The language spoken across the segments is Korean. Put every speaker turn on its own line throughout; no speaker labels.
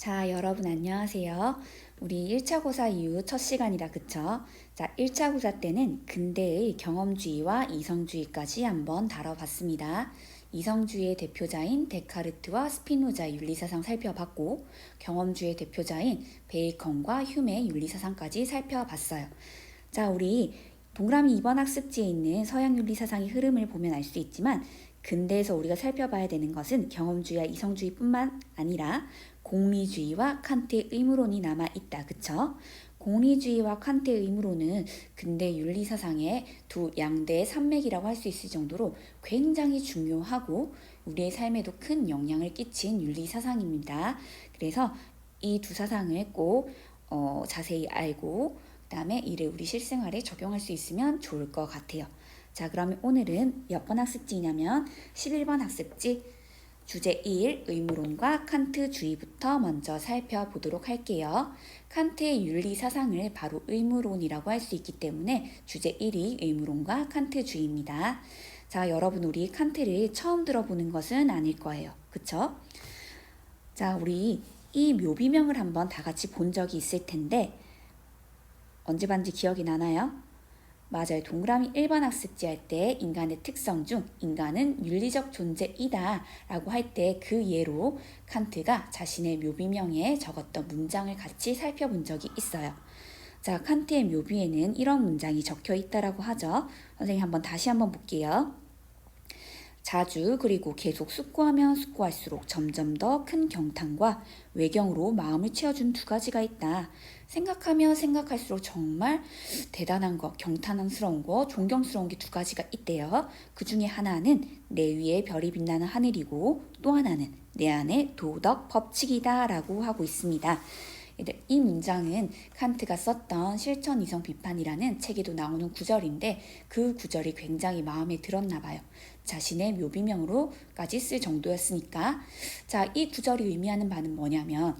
자, 여러분 안녕하세요. 우리 1차 고사 이후 첫 시간이라 그쵸? 자, 1차 고사 때는 근대의 경험주의와 이성주의까지 한번 다뤄봤습니다. 이성주의의 대표자인 데카르트와 스피노자의 윤리사상 살펴봤고, 경험주의의 대표자인 베이컨과 휴메의 윤리사상까지 살펴봤어요. 자, 우리 동그라미 2번 학습지에 있는 서양 윤리사상의 흐름을 보면 알 수 있지만, 근대에서 우리가 살펴봐야 되는 것은 경험주의와 이성주의뿐만 아니라 공리주의와 칸트의 의무론이 남아 있다. 그쵸? 공리주의와 칸트의 의무론은 근대 윤리사상의 두 양대의 산맥이라고 할 수 있을 정도로 굉장히 중요하고 우리의 삶에도 큰 영향을 끼친 윤리사상입니다. 그래서 이 두 사상을 꼭 어, 자세히 알고 그 다음에 이를 우리 실생활에 적용할 수 있으면 좋을 것 같아요. 자, 그러면 오늘은 몇 번 학습지냐면 11번 학습지 주제 1 의무론과 칸트 주의부터 먼저 살펴보도록 할게요. 칸트의 윤리 사상을 바로 의무론이라고 할 수 있기 때문에 주제 1이 의무론과 칸트 주의입니다. 자, 여러분 우리 칸트를 처음 들어보는 것은 아닐 거예요. 그쵸? 자, 우리 이 묘비명을 한번 다 같이 본 적이 있을 텐데 언제 봤는지 기억이 나나요? 맞아요. 동그라미 1번 학습지 할 때 인간의 특성 중 인간은 윤리적 존재이다 라고 할 때 그 예로 칸트가 자신의 묘비명에 적었던 문장을 같이 살펴본 적이 있어요. 자, 칸트의 묘비에는 이런 문장이 적혀 있다라고 하죠. 선생님 한번 다시 한번 볼게요. 자주 그리고 계속 숙고하면 숙고할수록 점점 더 큰 경탄과 외경으로 마음을 채워준 두 가지가 있다. 생각하며 생각할수록 정말 대단한 거, 경탄스러운 거, 존경스러운 게 두 가지가 있대요. 그 중에 하나는 내 위에 별이 빛나는 하늘이고 또 하나는 내 안에 도덕 법칙이다라고 하고 있습니다. 이 문장은 칸트가 썼던 실천 이성 비판이라는 책에도 나오는 구절인데 그 구절이 굉장히 마음에 들었나 봐요. 자신의 묘비명으로까지 쓸 정도였으니까 자, 이 구절이 의미하는 바는 뭐냐면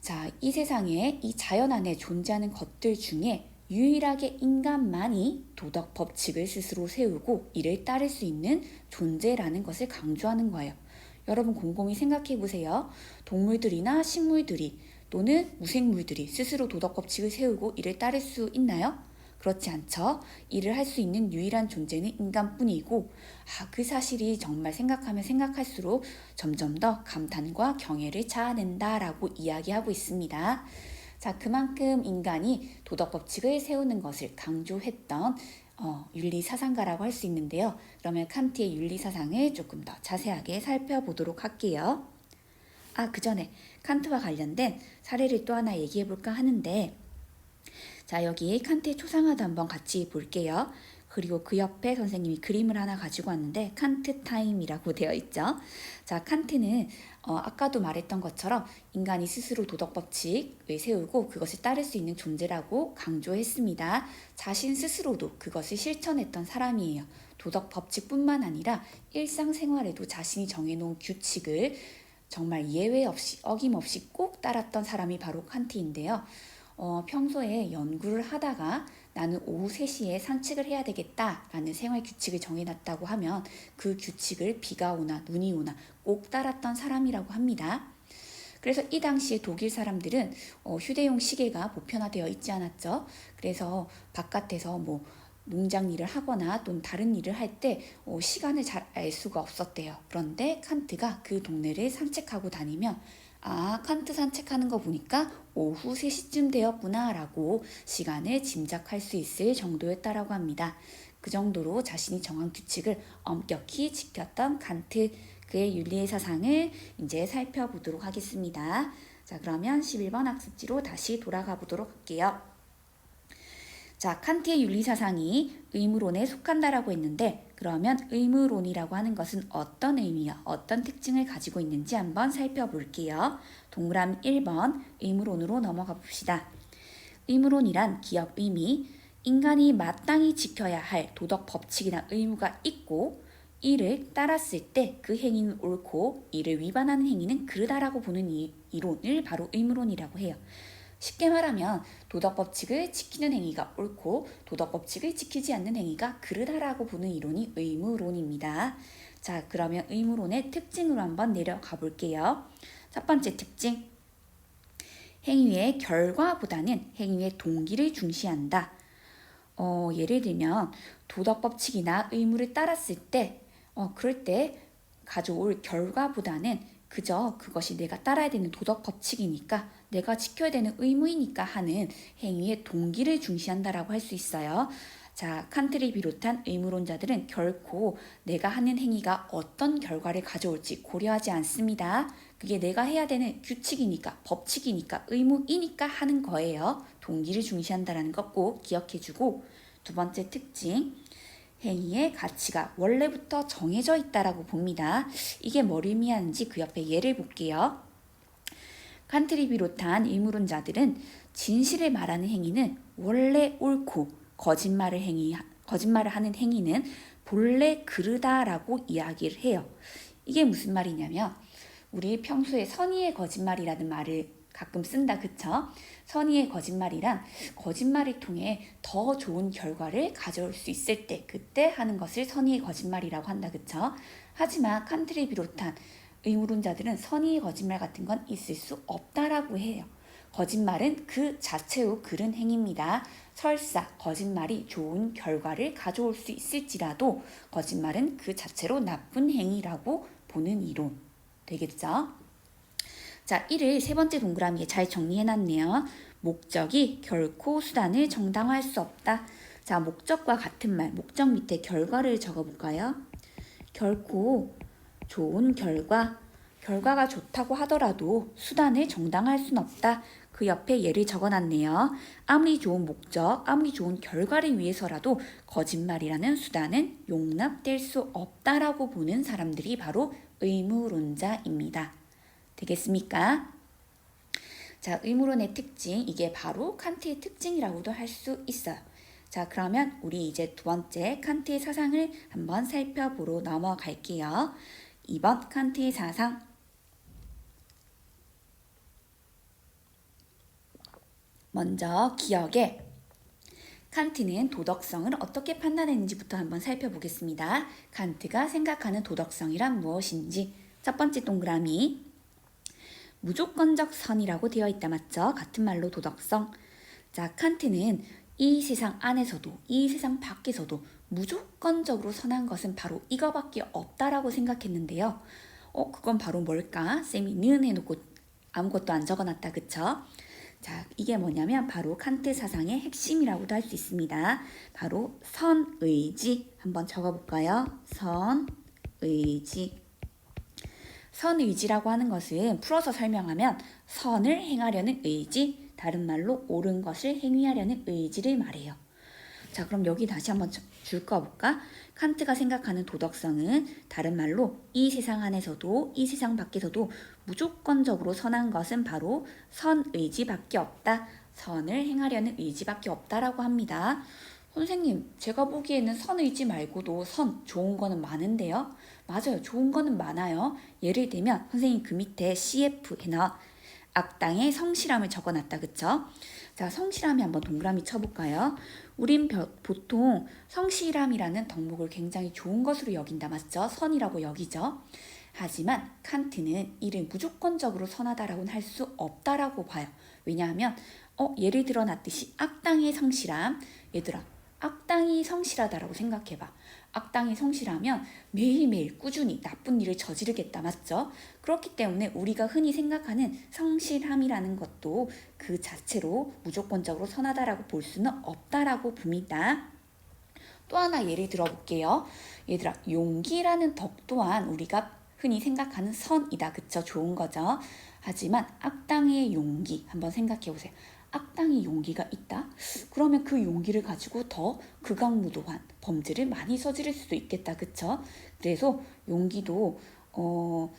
자, 이 세상에 이 자연 안에 존재하는 것들 중에 유일하게 인간만이 도덕 법칙을 스스로 세우고 이를 따를 수 있는 존재라는 것을 강조하는 거예요. 여러분 곰곰이 생각해 보세요. 동물들이나 식물들이 또는 무생물들이 스스로 도덕 법칙을 세우고 이를 따를 수 있나요? 그렇지 않죠. 일을 할 수 있는 유일한 존재는 인간뿐이고, 아, 그 사실이 정말 생각하면 생각할수록 점점 더 감탄과 경애를 자아낸다라고 이야기하고 있습니다. 자, 그만큼 인간이 도덕 법칙을 세우는 것을 강조했던 어, 윤리 사상가라고 할 수 있는데요. 그러면 칸트의 윤리 사상을 조금 더 자세하게 살펴보도록 할게요. 아, 그 전에 칸트와 관련된 사례를 또 하나 얘기해 볼까 하는데, 자, 여기 칸트의 초상화도 한번 같이 볼게요. 그리고 그 옆에 선생님이 그림을 하나 가지고 왔는데 칸트 타임이라고 되어 있죠. 자, 칸트는 어, 아까도 말했던 것처럼 인간이 스스로 도덕 법칙을 세우고 그것을 따를 수 있는 존재라고 강조했습니다. 자신 스스로도 그것을 실천했던 사람이에요. 도덕 법칙뿐만 아니라 일상생활에도 자신이 정해놓은 규칙을 정말 예외 없이 어김없이 꼭 따랐던 사람이 바로 칸트인데요. 어, 평소에 연구를 하다가 나는 오후 3시에 산책을 해야 되겠다라는 생활 규칙을 정해놨다고 하면 그 규칙을 비가 오나 눈이 오나 꼭 따랐던 사람이라고 합니다. 그래서 이 당시에 독일 사람들은 어, 휴대용 시계가 보편화되어 있지 않았죠. 그래서 바깥에서 뭐 농장 일을 하거나 또는 다른 일을 할때 어, 시간을 잘 알 수가 없었대요. 그런데 칸트가 그 동네를 산책하고 다니면 아, 칸트 산책하는 거 보니까 오후 3시쯤 되었구나 라고 시간을 짐작할 수 있을 정도였다라고 합니다. 그 정도로 자신이 정한 규칙을 엄격히 지켰던 칸트 그의 윤리의 사상을 이제 살펴보도록 하겠습니다. 자, 그러면 11번 학습지로 다시 돌아가 보도록 할게요. 자, 칸트의 윤리사상이 의무론에 속한다라고 했는데 그러면 의무론이라고 하는 것은 어떤 의미야, 어떤 특징을 가지고 있는지 한번 살펴볼게요. 동그라미 1번 의무론으로 넘어가 봅시다. 의무론이란 기업 의미, 인간이 마땅히 지켜야 할 도덕 법칙이나 의무가 있고 이를 따랐을 때 그 행위는 옳고 이를 위반하는 행위는 그르다라고 보는 이, 이론을 바로 의무론이라고 해요. 쉽게 말하면 도덕 법칙을 지키는 행위가 옳고 도덕 법칙을 지키지 않는 행위가 그르다라고 보는 이론이 의무론입니다. 자, 그러면 의무론의 특징으로 한번 내려가 볼게요. 첫 번째 특징. 행위의 결과보다는 행위의 동기를 중시한다. 어, 예를 들면 도덕 법칙이나 의무를 따랐을 때, 어, 그럴 때 가져올 결과보다는 그저 그것이 내가 따라야 되는 도덕 법칙이니까 내가 지켜야 되는 의무이니까 하는 행위의 동기를 중시한다라고 할 수 있어요. 자, 칸트를 비롯한 의무론자들은 결코 내가 하는 행위가 어떤 결과를 가져올지 고려하지 않습니다. 그게 내가 해야 되는 규칙이니까, 법칙이니까, 의무이니까 하는 거예요. 동기를 중시한다라는 것 꼭 기억해주고 두 번째 특징, 행위의 가치가 원래부터 정해져 있다라고 봅니다. 이게 뭘 의미하는지 그 옆에 예를 볼게요. 칸트를 비롯한 의무론자들은 진실을 말하는 행위는 원래 옳고 거짓말을 행위 거짓말을 하는 행위는 본래 그르다라고 이야기를 해요. 이게 무슨 말이냐면 우리 평소에 선의의 거짓말이라는 말을 가끔 쓴다 그쵸? 선의의 거짓말이란 거짓말을 통해 더 좋은 결과를 가져올 수 있을 때 그때 하는 것을 선의의 거짓말이라고 한다 그쵸? 하지만 칸트를 비롯한 의무론자들은 선의의 거짓말 같은 건 있을 수 없다라고 해요. 거짓말은 그 자체로 그른 행위입니다. 설사 거짓말이 좋은 결과를 가져올 수 있을지라도 거짓말은 그 자체로 나쁜 행위라고 보는 이론 되겠죠? 자, 1을 세 번째 동그라미에 잘 정리해놨네요. 목적이 결코 수단을 정당화할 수 없다. 자, 목적과 같은 말, 목적 밑에 결과를 적어볼까요? 결코 좋은 결과, 결과가 좋다고 하더라도 수단을 정당화할 수는 없다. 그 옆에 예를 적어놨네요. 아무리 좋은 목적, 아무리 좋은 결과를 위해서라도 거짓말이라는 수단은 용납될 수 없다라고 보는 사람들이 바로 의무론자입니다. 되겠습니까? 자, 의무론의 특징, 이게 바로 칸트의 특징이라고도 할 수 있어요. 자, 그러면 우리 이제 두 번째 칸트의 사상을 한번 살펴보러 넘어갈게요. 2번 칸트의 사상. 먼저 기억에 칸트는 도덕성을 어떻게 판단했는지부터 한번 살펴보겠습니다. 칸트가 생각하는 도덕성이란 무엇인지 첫 번째 동그라미 무조건적 선이라고 되어 있다 맞죠? 같은 말로 도덕성. 자, 칸트는 이 세상 안에서도 이 세상 밖에서도 무조건적으로 선한 것은 바로 이거밖에 없다라고 생각했는데요. 어, 그건 바로 뭘까? 쌤이 는 해놓고 아무것도 안 적어놨다, 그쵸? 자, 이게 뭐냐면 바로 칸트 사상의 핵심이라고도 할 수 있습니다. 바로 선의지 한번 적어볼까요? 선의지. 선의지라고 하는 것은 풀어서 설명하면 선을 행하려는 의지, 다른 말로 옳은 것을 행위하려는 의지를 말해요. 자, 그럼 여기 다시 한번 줄 거볼까? 칸트가 생각하는 도덕성은 다른 말로 이 세상 안에서도 이 세상 밖에서도 무조건적으로 선한 것은 바로 선의지밖에 없다. 선을 행하려는 의지밖에 없다라고 합니다. 선생님, 제가 보기에는 선의지 말고도 선, 좋은 거는 많은데요? 맞아요. 좋은 거는 많아요. 예를 들면, 선생님 그 밑에 CF 해놔. 악당의 성실함을 적어놨다. 그쵸? 자, 성실함이 한번 동그라미 쳐볼까요? 우린 보통 성실함이라는 덕목을 굉장히 좋은 것으로 여긴다. 맞죠? 선이라고 여기죠? 하지만 칸트는 이를 무조건적으로 선하다라고는 할 수 없다라고 봐요. 왜냐하면 어, 예를 들어 놨듯이 악당의 성실함 얘들아 악당이 성실하다라고 생각해봐. 악당이 성실하면 매일매일 꾸준히 나쁜 일을 저지르겠다. 맞죠? 그렇기 때문에 우리가 흔히 생각하는 성실함이라는 것도 그 자체로 무조건적으로 선하다라고 볼 수는 없다라고 봅니다. 또 하나 예를 들어볼게요. 얘들아, 용기라는 덕 또한 우리가 흔히 생각하는 선이다. 그쵸? 좋은 거죠. 하지만 악당의 용기 한번 생각해 보세요. 악당이 용기가 있다? 그러면 그 용기를 가지고 더 극악무도한 범죄를 많이 저지를 수도 있겠다. 그쵸? 그래서 용기도 어,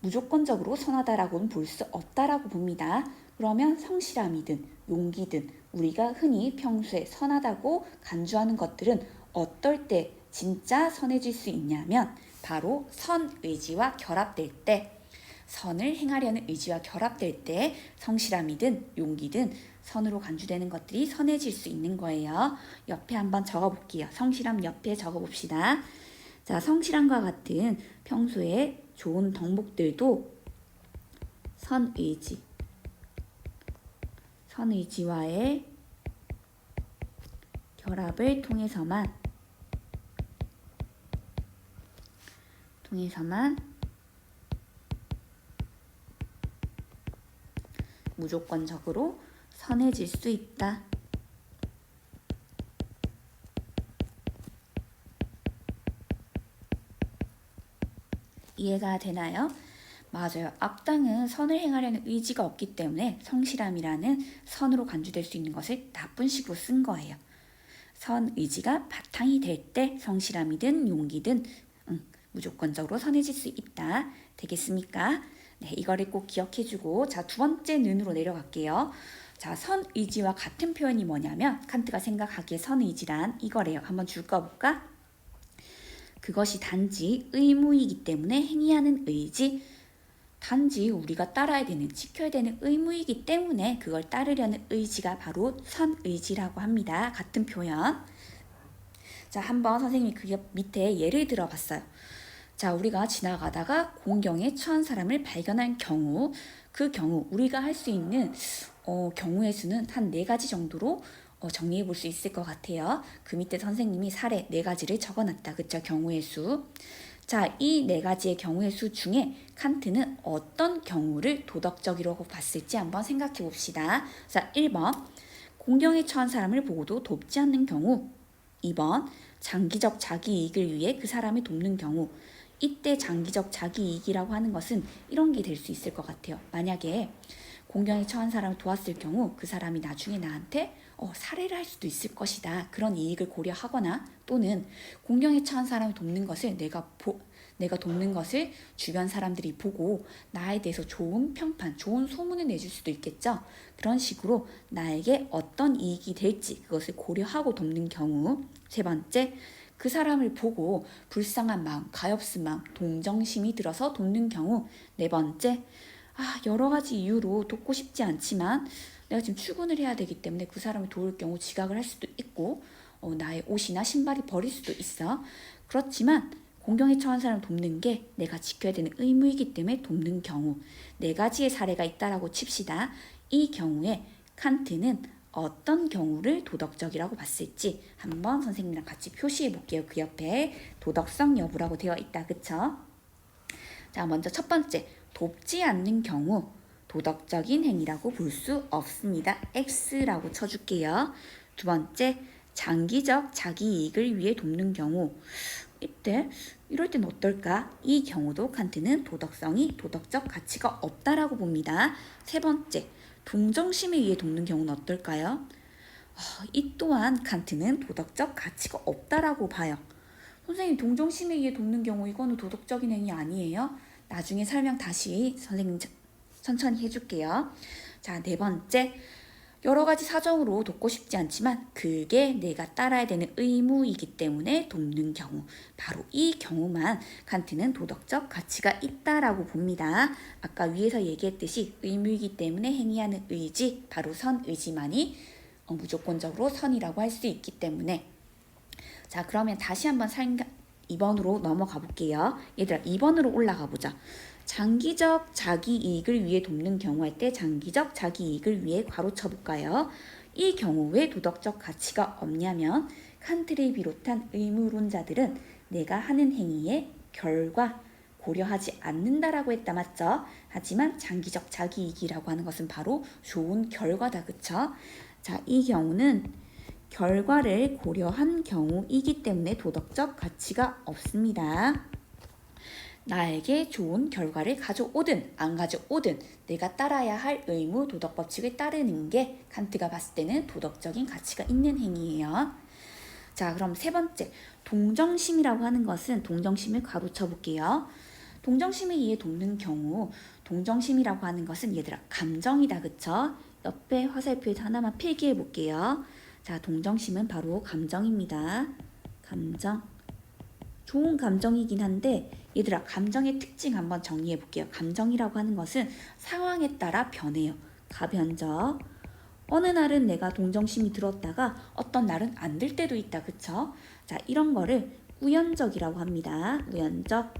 무조건적으로 선하다라고는 볼 수 없다라고 봅니다. 그러면 성실함이든 용기든 우리가 흔히 평소에 선하다고 간주하는 것들은 어떨 때 진짜 선해질 수 있냐면 바로 선의지와 결합될 때 선을 행하려는 의지와 결합될 때 성실함이든 용기든 선으로 간주되는 것들이 선해질 수 있는 거예요. 옆에 한번 적어볼게요. 성실함 옆에 적어봅시다. 자, 성실함과 같은 평소에 좋은 덕목들도 선의지, 선의지와의 결합을 통해서만 통해서만 무조건적으로 선해질 수 있다. 이해가 되나요? 맞아요. 악당은 선을 행하려는 의지가 없기 때문에 성실함이라는 선으로 간주될 수 있는 것을 나쁜 식으로 쓴 거예요. 선 의지가 바탕이 될 때 성실함이든 용기든 응, 무조건적으로 선해질 수 있다. 되겠습니까? 네, 이거를 꼭 기억해주고 자 두 번째 눈으로 내려갈게요. 자, 선 의지와 같은 표현이 뭐냐면 칸트가 생각하기에 선 의지란 이거래요. 한번 줄거볼까? 그것이 단지 의무이기 때문에 행위하는 의지. 단지 우리가 따라야 되는, 지켜야 되는 의무이기 때문에 그걸 따르려는 의지가 바로 선의지라고 합니다. 같은 표현. 자, 한번 선생님이 그 밑에 예를 들어 봤어요. 자, 우리가 지나가다가 공경에 처한 사람을 발견한 경우, 그 경우 우리가 할 수 있는 어, 경우의 수는 한 네 가지 정도로 어, 정리해 볼 수 있을 것 같아요. 그 밑에 선생님이 사례 네 가지를 적어놨다. 그쵸? 경우의 수. 자, 이 네 가지의 경우의 수 중에 칸트는 어떤 경우를 도덕적이라고 봤을지 한번 생각해 봅시다. 자, 1번. 공경에 처한 사람을 보고도 돕지 않는 경우. 2번. 장기적 자기 이익을 위해 그 사람을 돕는 경우. 이때 장기적 자기 이익이라고 하는 것은 이런 게 될 수 있을 것 같아요. 만약에 공경에 처한 사람을 도왔을 경우 그 사람이 나중에 나한테 어, 살해를 할 수도 있을 것이다. 그런 이익을 고려하거나 또는 공경에 처한 사람을 돕는 것을 내가 보, 내가 돕는 것을 주변 사람들이 보고 나에 대해서 좋은 평판, 좋은 소문을 내줄 수도 있겠죠. 그런 식으로 나에게 어떤 이익이 될지 그것을 고려하고 돕는 경우. 세 번째, 그 사람을 보고 불쌍한 마음, 가엾은 마음, 동정심이 들어서 돕는 경우. 네 번째, 아, 여러 가지 이유로 돕고 싶지 않지만 내가 지금 출근을 해야 되기 때문에 그 사람을 도울 경우 지각을 할 수도 있고 어, 나의 옷이나 신발이 버릴 수도 있어. 그렇지만 공경에 처한 사람을 돕는 게 내가 지켜야 되는 의무이기 때문에 돕는 경우 네 가지의 사례가 있다라고 칩시다. 이 경우에 칸트는 어떤 경우를 도덕적이라고 봤을지 한번 선생님이랑 같이 표시해 볼게요. 그 옆에 도덕성 여부라고 되어 있다. 그쵸? 자, 먼저 첫 번째. 돕지 않는 경우 도덕적인 행위라고 볼 수 없습니다. X라고 쳐줄게요. 두 번째, 장기적 자기 이익을 위해 돕는 경우 이때 이럴 땐 어떨까? 이 경우도 칸트는 도덕성이 도덕적 가치가 없다라고 봅니다. 세 번째, 동정심에 의해 돕는 경우는 어떨까요? 어, 이 또한 칸트는 도덕적 가치가 없다라고 봐요. 선생님 동정심에 의해 돕는 경우 이거는 도덕적인 행위 아니에요? 나중에 설명 다시 선생님 천천히 해줄게요. 자, 네 번째. 여러 가지 사정으로 돕고 싶지 않지만 그게 내가 따라야 되는 의무이기 때문에 돕는 경우 바로 이 경우만 칸트는 도덕적 가치가 있다라고 봅니다. 아까 위에서 얘기했듯이 의무이기 때문에 행위하는 의지 바로 선 의지만이 어, 무조건적으로 선이라고 할 수 있기 때문에 자 그러면 다시 한번 2번으로 넘어가 볼게요. 얘들아 2번으로 올라가 보자. 장기적 자기 이익을 위해 돕는 경우 할 때 장기적 자기 이익을 위해 괄호 쳐볼까요? 이 경우 왜 도덕적 가치가 없냐면 칸트를 비롯한 의무론자들은 내가 하는 행위의 결과 고려하지 않는다라고 했다 맞죠? 하지만 장기적 자기 이익이라고 하는 것은 바로 좋은 결과다 그쵸? 자, 이 경우는 결과를 고려한 경우이기 때문에 도덕적 가치가 없습니다. 나에게 좋은 결과를 가져오든 안 가져오든 내가 따라야 할 의무 도덕 법칙을 따르는 게 칸트가 봤을 때는 도덕적인 가치가 있는 행위예요. 자, 그럼 세 번째, 동정심이라고 하는 것은 동정심을 가로쳐 볼게요. 동정심에 의해 돕는 경우 동정심이라고 하는 것은 얘들아 감정이다 그쵸? 옆에 화살표에서 하나만 필기해 볼게요. 자, 동정심은 바로 감정입니다. 감정. 좋은 감정이긴 한데 얘들아 감정의 특징 한번 정리해 볼게요. 감정이라고 하는 것은 상황에 따라 변해요. 가변적. 어느 날은 내가 동정심이 들었다가 어떤 날은 안 들 때도 있다. 그쵸? 자, 이런 거를 우연적이라고 합니다. 우연적.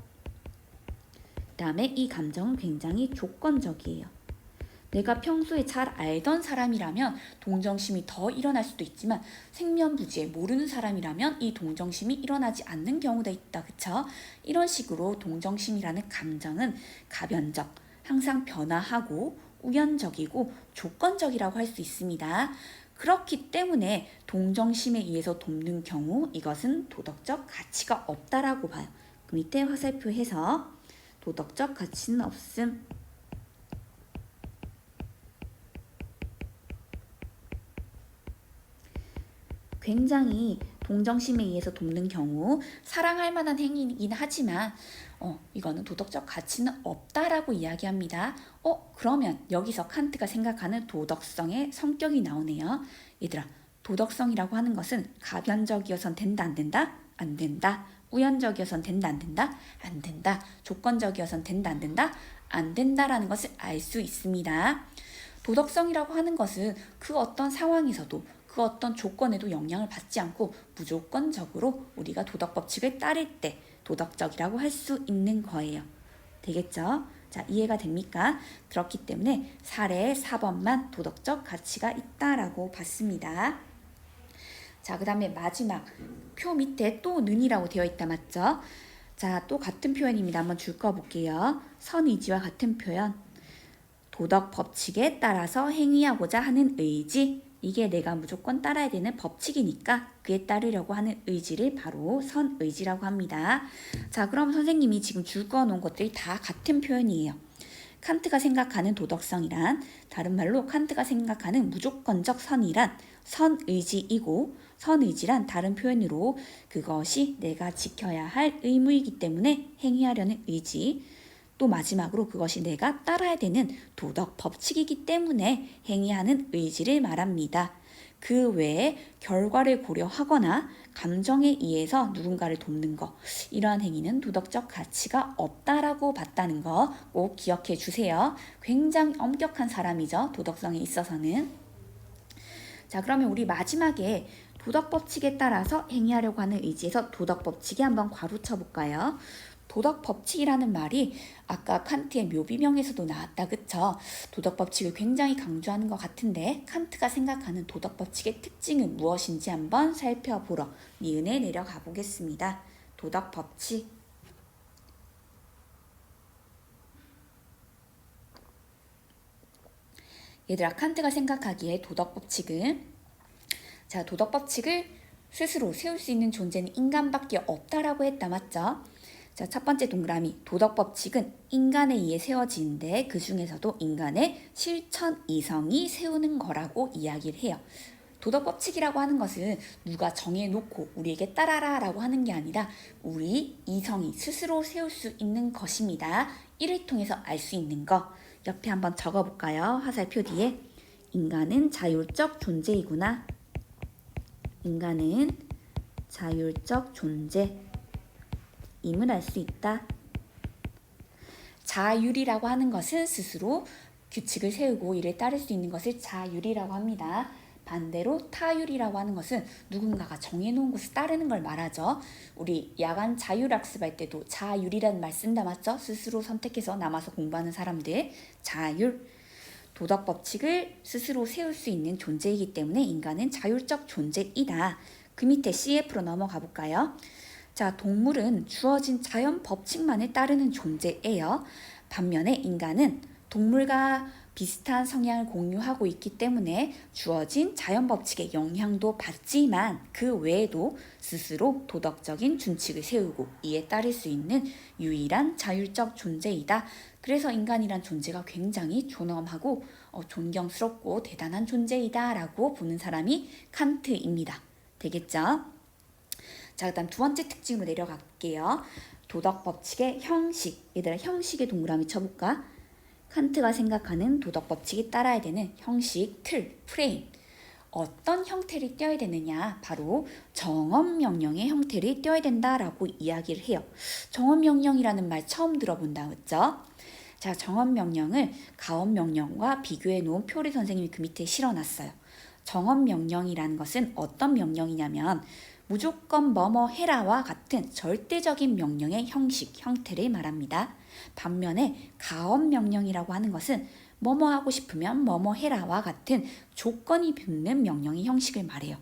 그 다음에 이 감정은 굉장히 조건적이에요. 내가 평소에 잘 알던 사람이라면 동정심이 더 일어날 수도 있지만 생면부지에 모르는 사람이라면 이 동정심이 일어나지 않는 경우도 있다. 그쵸? 이런 식으로 동정심이라는 감정은 가변적, 항상 변화하고 우연적이고 조건적이라고 할 수 있습니다. 그렇기 때문에 동정심에 의해서 돕는 경우 이것은 도덕적 가치가 없다라고 봐요. 그 밑에 화살표해서 도덕적 가치는 없음. 굉장히 동정심에 의해서 돕는 경우 사랑할 만한 행위이긴 하지만 어, 이거는 도덕적 가치는 없다라고 이야기합니다. 어, 그러면 여기서 칸트가 생각하는 도덕성의 성격이 나오네요. 얘들아, 도덕성이라고 하는 것은 가변적이어선 된다 안 된다? 안 된다. 우연적이어선 된다 안 된다? 안 된다. 조건적이어선 된다 안 된다? 안 된다라는 것을 알 수 있습니다. 도덕성이라고 하는 것은 그 어떤 상황에서도 그 어떤 조건에도 영향을 받지 않고 무조건적으로 우리가 도덕 법칙을 따를 때 도덕적이라고 할 수 있는 거예요. 되겠죠? 자, 이해가 됩니까? 그렇기 때문에 사례 4번만 도덕적 가치가 있다라고 봤습니다. 자, 그 다음에 마지막 표 밑에 또 는이라고 되어 있다 맞죠? 자, 또 같은 표현입니다. 한번 줄거 볼게요. 선의지와 같은 표현. 도덕 법칙에 따라서 행위하고자 하는 의지. 이게 내가 무조건 따라야 되는 법칙이니까 그에 따르려고 하는 의지를 바로 선의지라고 합니다. 자, 그럼 선생님이 지금 줄거 놓은 것들이 다 같은 표현이에요. 칸트가 생각하는 도덕성이란 다른 말로 칸트가 생각하는 무조건적 선이란 선의지이고 선의지란 다른 표현으로 그것이 내가 지켜야 할 의무이기 때문에 행위하려는 의지 또 마지막으로 그것이 내가 따라야 되는 도덕 법칙이기 때문에 행위하는 의지를 말합니다. 그 외에 결과를 고려하거나 감정에 의해서 누군가를 돕는 것 이러한 행위는 도덕적 가치가 없다라고 봤다는 거 꼭 기억해 주세요. 굉장히 엄격한 사람이죠. 도덕성에 있어서는. 자, 그러면 우리 마지막에 도덕 법칙에 따라서 행위하려고 하는 의지에서 도덕 법칙이 한번 괄호쳐 볼까요? 도덕 법칙이라는 말이 아까 칸트의 묘비명에서도 나왔다 그쵸? 도덕 법칙을 굉장히 강조하는 것 같은데 칸트가 생각하는 도덕 법칙의 특징은 무엇인지 한번 살펴보러 미은에 내려가 보겠습니다. 도덕 법칙 얘들아 칸트가 생각하기에 도덕 법칙은 자 도덕 법칙을 스스로 세울 수 있는 존재는 인간밖에 없다라고 했다 맞죠? 자, 첫 번째 동그라미 도덕 법칙은 인간에 의해 세워지는데 그 중에서도 인간의 실천 이성이 세우는 거라고 이야기를 해요. 도덕 법칙이라고 하는 것은 누가 정해놓고 우리에게 따라라 라고 하는 게 아니라 우리 이성이 스스로 세울 수 있는 것입니다. 이를 통해서 알 수 있는 거 옆에 한번 적어볼까요? 화살표 뒤에 인간은 자율적 존재이구나. 인간은 자율적 존재. 임을 알 수 있다. 자율이라고 하는 것은 스스로 규칙을 세우고 이를 따를 수 있는 것을 자율이라고 합니다. 반대로 타율이라고 하는 것은 누군가가 정해놓은 것을 따르는 걸 말하죠. 우리 야간 자율학습할 때도 자율이라는 말 쓴다 맞죠? 스스로 선택해서 남아서 공부하는 사람들 자율. 도덕 법칙을 스스로 세울 수 있는 존재이기 때문에 인간은 자율적 존재이다. 그 밑에 CF로 넘어가 볼까요? 자, 동물은 주어진 자연 법칙만을 따르는 존재예요. 반면에 인간은 동물과 비슷한 성향을 공유하고 있기 때문에 주어진 자연 법칙의 영향도 받지만 그 외에도 스스로 도덕적인 준칙을 세우고 이에 따를 수 있는 유일한 자율적 존재이다. 그래서 인간이란 존재가 굉장히 존엄하고 어, 존경스럽고 대단한 존재이다라고 보는 사람이 칸트입니다. 되겠죠? 자, 그 다음 두 번째 특징으로 내려갈게요. 도덕 법칙의 형식. 얘들아 형식의 동그라미 쳐볼까? 칸트가 생각하는 도덕 법칙이 따라야 되는 형식, 틀, 프레임. 어떤 형태를 띄어야 되느냐? 바로 정언 명령의 형태를 띄어야 된다라고 이야기를 해요. 정언 명령이라는 말 처음 들어본다, 그죠? 자, 정언 명령을 가언 명령과 비교해 놓은 표리 선생님이 그 밑에 실어놨어요. 정언 명령이라는 것은 어떤 명령이냐면 무조건 뭐뭐 해라와 같은 절대적인 명령의 형식, 형태를 말합니다. 반면에 가업 명령이라고 하는 것은 뭐뭐 하고 싶으면 뭐뭐 해라와 같은 조건이 붙는 명령의 형식을 말해요.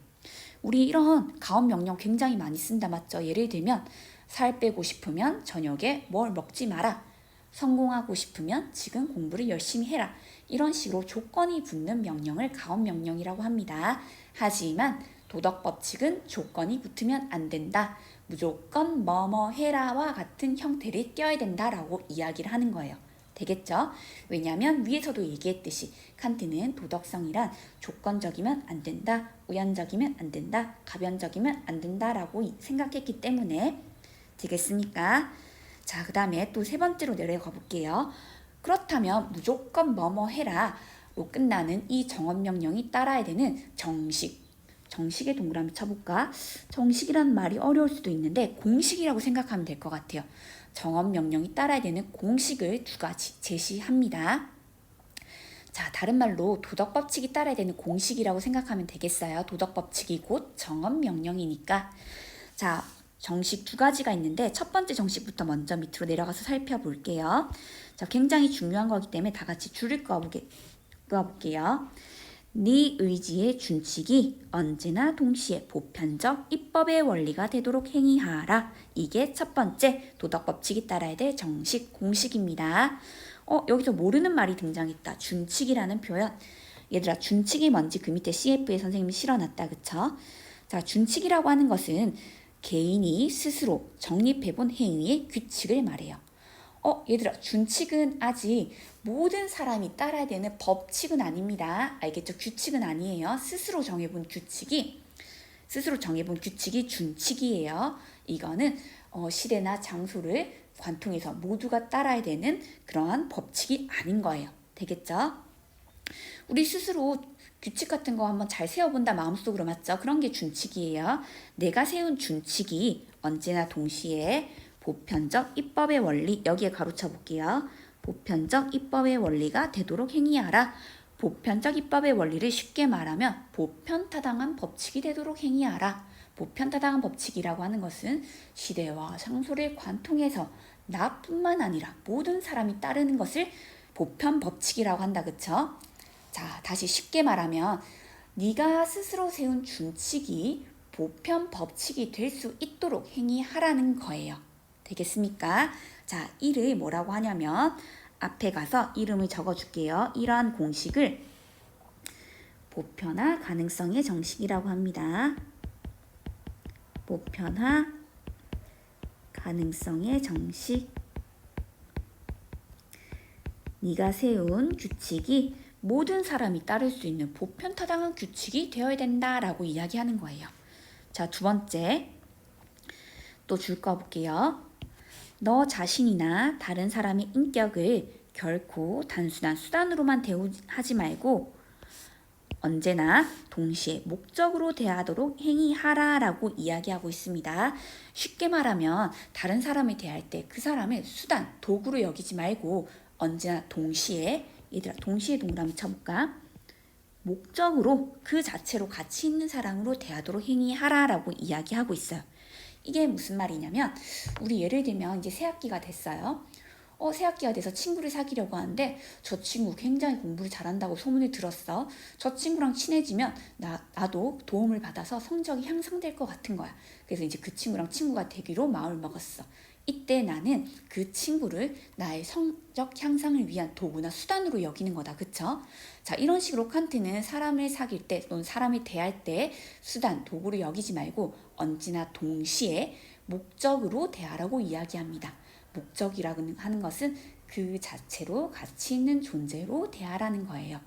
우리 이런 가업 명령 굉장히 많이 쓴다 맞죠? 예를 들면 살 빼고 싶으면 저녁에 뭘 먹지 마라. 성공하고 싶으면 지금 공부를 열심히 해라. 이런 식으로 조건이 붙는 명령을 가업 명령이라고 합니다. 하지만 도덕 법칙은 조건이 붙으면 안 된다. 무조건 뭐뭐 해라와 같은 형태를 띄어야 된다라고 이야기를 하는 거예요. 되겠죠? 왜냐하면 위에서도 얘기했듯이 칸트는 도덕성이란 조건적이면 안 된다, 우연적이면 안 된다, 가변적이면 안 된다라고 생각했기 때문에 되겠습니까? 자, 그 다음에 또 세 번째로 내려가 볼게요. 그렇다면 무조건 뭐뭐 해라로 끝나는 이 정언 명령이 따라야 되는 정식. 정식의 동그라미 쳐볼까? 정식이라는 말이 어려울 수도 있는데 공식이라고 생각하면 될 것 같아요. 정언 명령이 따라야 되는 공식을 두 가지 제시합니다. 자, 다른 말로 도덕 법칙이 따라야 되는 공식이라고 생각하면 되겠어요. 도덕 법칙이 곧 정언 명령이니까. 자, 정식 두 가지가 있는데 첫 번째 정식부터 먼저 밑으로 내려가서 살펴볼게요. 자, 굉장히 중요한 거기 때문에 다 같이 줄을 그어보게, 그어볼게요. 네 의지의 준칙이 언제나 동시에 보편적 입법의 원리가 되도록 행위하라. 이게 첫 번째 도덕 법칙이 따라야 될 정식 공식입니다. 어, 여기서 모르는 말이 등장했다. 준칙이라는 표현. 얘들아, 준칙이 뭔지 그 밑에 CF에 선생님이 실어놨다. 그쵸? 자, 준칙이라고 하는 것은 개인이 스스로 정립해본 행위의 규칙을 말해요. 어, 얘들아, 준칙은 아직 모든 사람이 따라야 되는 법칙은 아닙니다. 알겠죠? 규칙은 아니에요. 스스로 정해본 규칙이, 스스로 정해본 규칙이 준칙이에요. 이거는 어, 시대나 장소를 관통해서 모두가 따라야 되는 그러한 법칙이 아닌 거예요. 되겠죠? 우리 스스로 규칙 같은 거 한번 잘 세워본다 마음속으로 맞죠? 그런 게 준칙이에요. 내가 세운 준칙이 언제나 동시에 보편적 입법의 원리 여기에 가로쳐 볼게요. 보편적 입법의 원리가 되도록 행위하라. 보편적 입법의 원리를 쉽게 말하면 보편타당한 법칙이 되도록 행위하라. 보편타당한 법칙이라고 하는 것은 시대와 장소를 관통해서 나뿐만 아니라 모든 사람이 따르는 것을 보편 법칙이라고 한다. 그쵸? 자, 다시 쉽게 말하면 네가 스스로 세운 준칙이 보편 법칙이 될 수 있도록 행위하라는 거예요. 되겠습니까? 자, 이를 뭐라고 하냐면 앞에 가서 이름을 적어 줄게요. 이러한 공식을 보편화 가능성의 정식이라고 합니다. 보편화 가능성의 정식 네가 세운 규칙이 모든 사람이 따를 수 있는 보편타당한 규칙이 되어야 된다라고 이야기하는 거예요. 자, 두 번째 또 줄 거 볼게요. 너 자신이나 다른 사람의 인격을 결코 단순한 수단으로만 대우하지 말고 언제나 동시에 목적으로 대하도록 행위하라 라고 이야기하고 있습니다. 쉽게 말하면 다른 사람을 대할 때 그 사람을 수단, 도구로 여기지 말고 언제나 동시에 얘들아 동시에 동그라미 쳐볼까? 목적으로 그 자체로 가치 있는 사람으로 대하도록 행위하라 라고 이야기하고 있어요. 이게 무슨 말이냐면 우리 예를 들면 이제 새 학기가 됐어요. 어, 새 학기가 돼서 친구를 사귀려고 하는데 저 친구 굉장히 공부를 잘한다고 소문을 들었어. 저 친구랑 친해지면 나, 나도 도움을 받아서 성적이 향상될 것 같은 거야. 그래서 이제 그 친구랑 친구가 되기로 마음을 먹었어. 이때 나는 그 친구를 나의 성적 향상을 위한 도구나 수단으로 여기는 거다. 그쵸? 자, 이런 식으로 칸트는 사람을 사귈 때 또는 사람이 대할 때 수단, 도구로 여기지 말고 언제나 동시에 목적으로 대하라고 이야기합니다. 목적이라고 하는 것은 그 자체로 가치 있는 존재로 대하라는 거예요.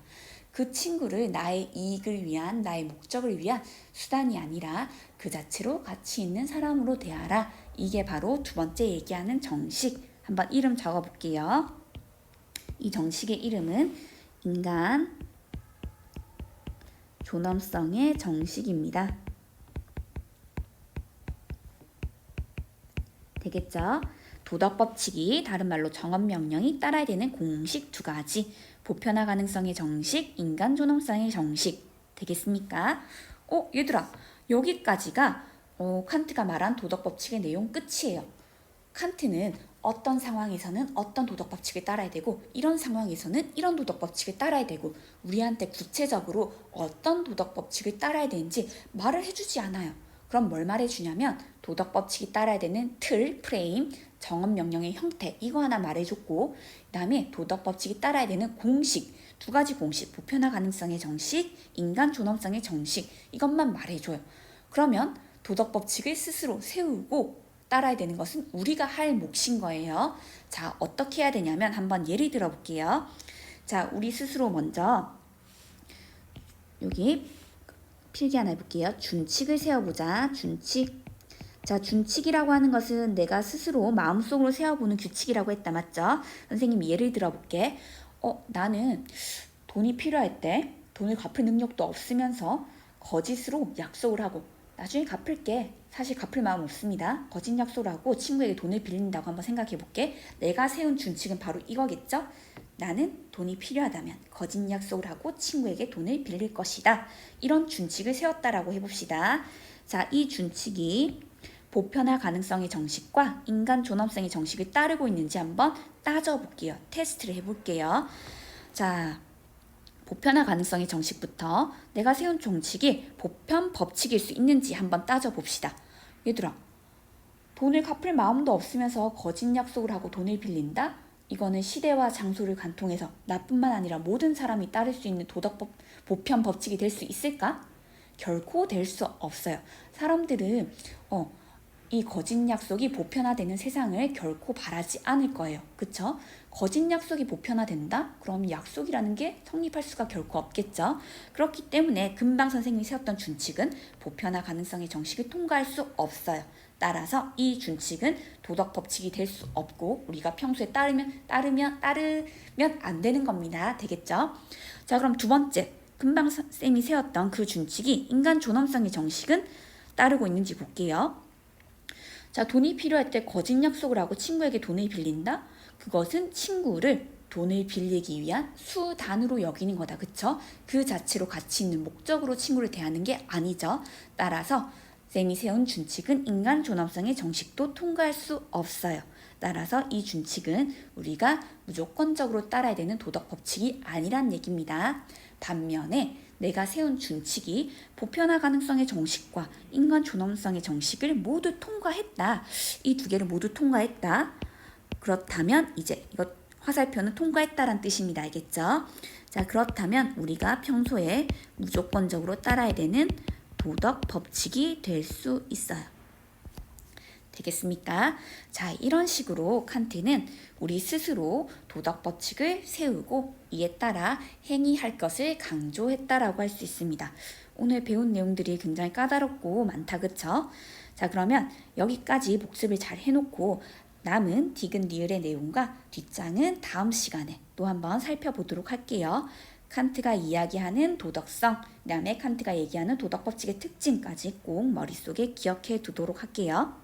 그 친구를 나의 이익을 위한, 나의 목적을 위한 수단이 아니라 그 자체로 가치 있는 사람으로 대하라. 이게 바로 두 번째 얘기하는 정식. 한번 이름 적어 볼게요. 이 정식의 이름은 인간 존엄성의 정식입니다. 되겠죠? 도덕 법칙이 다른 말로 정언 명령이 따라야 되는 공식 두 가지. 보편화 가능성의 정식, 인간 존엄성의 정식. 되겠습니까? 어, 얘들아. 여기까지가 어, 칸트가 말한 도덕 법칙의 내용 끝이에요. 칸트는 어떤 상황에서는 어떤 도덕 법칙을 따라야 되고 이런 상황에서는 이런 도덕 법칙을 따라야 되고 우리한테 구체적으로 어떤 도덕 법칙을 따라야 되는지 말을 해주지 않아요. 그럼 뭘 말해주냐면 도덕 법칙이 따라야 되는 틀, 프레임, 정언 명령의 형태 이거 하나 말해줬고 그다음에 도덕 법칙이 따라야 되는 공식 두 가지 공식 보편화 가능성의 정식, 인간 존엄성의 정식 이것만 말해줘요. 그러면 도덕 법칙을 스스로 세우고 따라야 되는 것은 우리가 할 몫인 거예요. 자, 어떻게 해야 되냐면 한번 예를 들어 볼게요. 자, 우리 스스로 먼저 여기 필기 하나 해볼게요. 준칙을 세워보자. 준칙. 자, 준칙이라고 하는 것은 내가 스스로 마음속으로 세워보는 규칙이라고 했다. 맞죠? 선생님이 예를 들어 볼게. 어, 나는 돈이 필요할 때 돈을 갚을 능력도 없으면서 거짓으로 약속을 하고 나중에 갚을게. 사실 갚을 마음 없습니다. 거짓 약속을 하고 친구에게 돈을 빌린다고 한번 생각해 볼게. 내가 세운 준칙은 바로 이거겠죠? 나는 돈이 필요하다면 거짓 약속을 하고 친구에게 돈을 빌릴 것이다. 이런 준칙을 세웠다라고 해봅시다. 자, 이 준칙이 보편화 가능성의 정식과 인간 존엄성의 정식을 따르고 있는지 한번 따져볼게요. 테스트를 해볼게요. 자, 보편화 가능성의 정식부터 내가 세운 정칙이 보편 법칙일 수 있는지 한번 따져봅시다. 얘들아, 돈을 갚을 마음도 없으면서 거짓 약속을 하고 돈을 빌린다? 이거는 시대와 장소를 관통해서 나뿐만 아니라 모든 사람이 따를 수 있는 도덕법 보편 법칙이 될 수 있을까? 결코 될 수 없어요. 사람들은 어, 이 거짓 약속이 보편화되는 세상을 결코 바라지 않을 거예요. 그쵸? 거짓 약속이 보편화된다? 그럼 약속이라는 게 성립할 수가 결코 없겠죠. 그렇기 때문에 금방 선생님이 세웠던 준칙은 보편화 가능성의 정식을 통과할 수 없어요. 따라서 이 준칙은 도덕 법칙이 될 수 없고 우리가 평소에 따르면 따르면 따르면 안 되는 겁니다. 되겠죠? 자, 그럼 두 번째 금방 쌤이 세웠던 그 준칙이 인간 존엄성의 정식은 따르고 있는지 볼게요. 자, 돈이 필요할 때 거짓 약속을 하고 친구에게 돈을 빌린다? 그것은 친구를 돈을 빌리기 위한 수단으로 여기는 거다. 그쵸? 그 자체로 가치 있는 목적으로 친구를 대하는 게 아니죠. 따라서 쌤이 세운 준칙은 인간 존엄성의 정식도 통과할 수 없어요. 따라서 이 준칙은 우리가 무조건적으로 따라야 되는 도덕 법칙이 아니란 얘기입니다. 반면에 내가 세운 준칙이 보편화 가능성의 정식과 인간 존엄성의 정식을 모두 통과했다. 이 두 개를 모두 통과했다. 그렇다면 이제 이거 화살표는 통과했다란 뜻입니다. 알겠죠? 자, 그렇다면 우리가 평소에 무조건적으로 따라야 되는 도덕 법칙이 될 수 있어요. 되겠습니까? 자, 이런 식으로 칸트는 우리 스스로 도덕 법칙을 세우고 이에 따라 행위할 것을 강조했다라고 할 수 있습니다. 오늘 배운 내용들이 굉장히 까다롭고 많다, 그쵸? 자, 그러면 여기까지 복습을 잘 해놓고 남은 디귿 리을의 내용과 뒷장은 다음 시간에 또 한번 살펴보도록 할게요. 칸트가 이야기하는 도덕성, 그 다음에 칸트가 얘기하는 도덕 법칙의 특징까지 꼭 머릿속에 기억해 두도록 할게요.